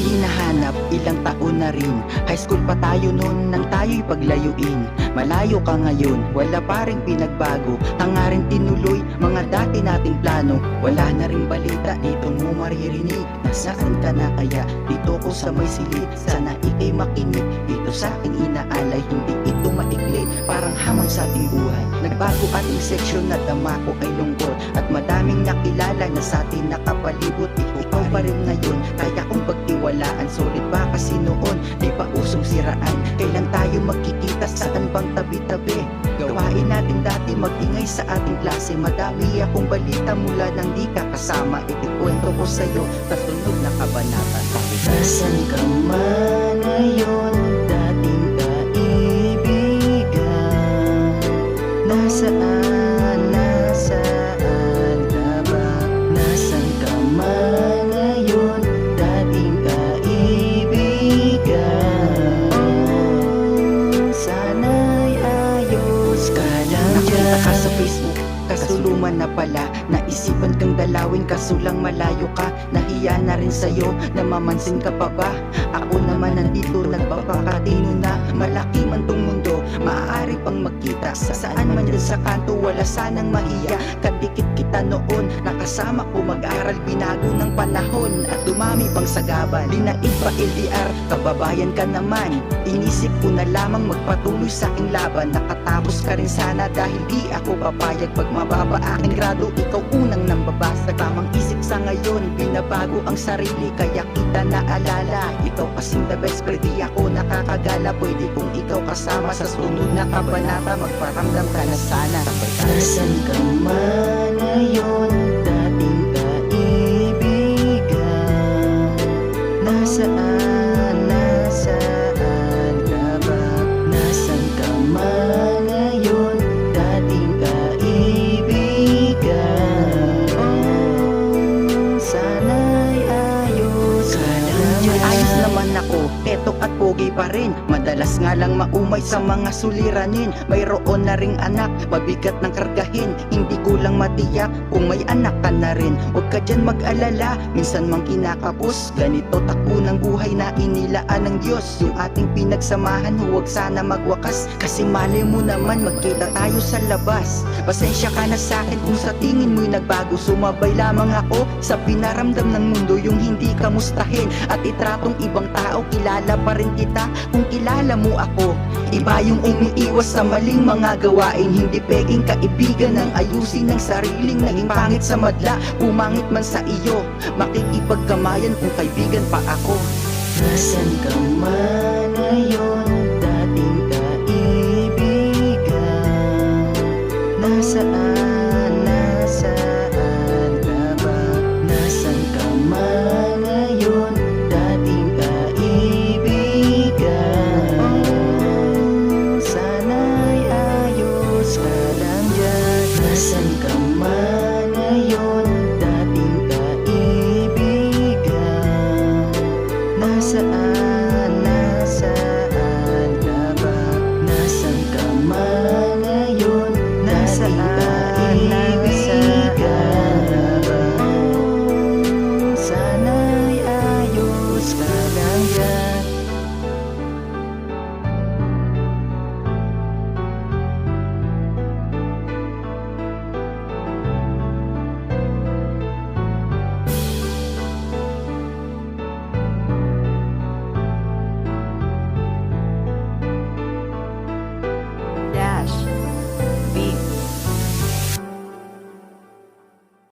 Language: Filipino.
naghahanap ilang taon na rin. High school pa tayo noon nang tayo'y paglayuin. Malayo ka ngayon, wala pa rin pinagbago. Hangarin tinuloy, mga dati nating plano. Wala na rin balita, dito mo maririnig. Nasaan ka na kaya? Dito ko sa may silid Sana ikay makinig. Dito sa aking inaalay Hindi ito maikli. Parang hamon sa ating buhay. Nagbago ating seksyon na dama ko ay lungkot. At madaming nakilala na sa atin nakapalibot. Ikaw pa rin ngayon Kaya kong pagtiwalaan Solid ba kasi noon Di pa usong siraan. Kailan tayo magkikita Saan bang tabi-tabi? Gawain natin dati magingay sa ating klase. Madami akong balita mula nang di ka kasama. Ikikwento ko sa'yo Kasunod na kabanata. Nasaan ka man Facebook Kasuluman na pala Naisipan kang dalawin kaso lang malayo ka. Nahiya na rin sa'yo Namamansin ka pa ba? Ako naman nandito Nagpapakatino na. Malaki man tong mundo Maaari pang magkita Sa saan man dyan sa kanto? Wala sanang mahiya. Kadikit kita noon. Nakasama ko mag-aral. Binago ng panahon. At dumami pang sagaban. Linaig pa LDR Kababayan ka naman. Inisip ko na lamang magpatuloy sa aking laban. Nakatapos ka rin sana dahil di ako papayag Pag mababa aking grado, ikaw unang nambabasa. Tamang isip sa ngayon, binabago ang sarili Kaya kita naalala, ikaw kasing the best di ako nakakagala, pwede kong ikaw kasama Sa sunod na kabanata, magparamdam ka na sana Nasaan ka man ngayon, dating kaibigan Nasaan, nasaan ka ba? Nasaan ka man ngayon? Dating kaibigan Oh, sana'y ayos ka. Ayos naman ako, tetok at pogi pa rin Madalas nga lang maumay sa mga suliranin. Mayroon na ring anak, mabigat ng kargahin. Hindi ko lang matiyak kung may anak ka na rin. Huwag ka dyan mag-alala, minsan mang kinakapos. Ganito takbo ng buhay na inilaan ng Diyos. Yung ating pinagsamahan, huwag sana magwakas. Kasi mali mo naman, magkita tayo sa labas. Pasensya ka na sa akin kung sa tingin mo'y nagbago. Sumabay lamang ako sa pinaramdam ng mundo. Yung hindi kamustahin at itratong ibang tao Kilala pa rin kita. Kung kilala mo ako. Iba yung umiiwas sa maling mga gawain. Hindi peking kaibigan ang ayusin ng sariling Naging pangit sa madla, pumangit man sa iyo Makikipagkamayan kung kaibigan pa ako. Nasaan ka man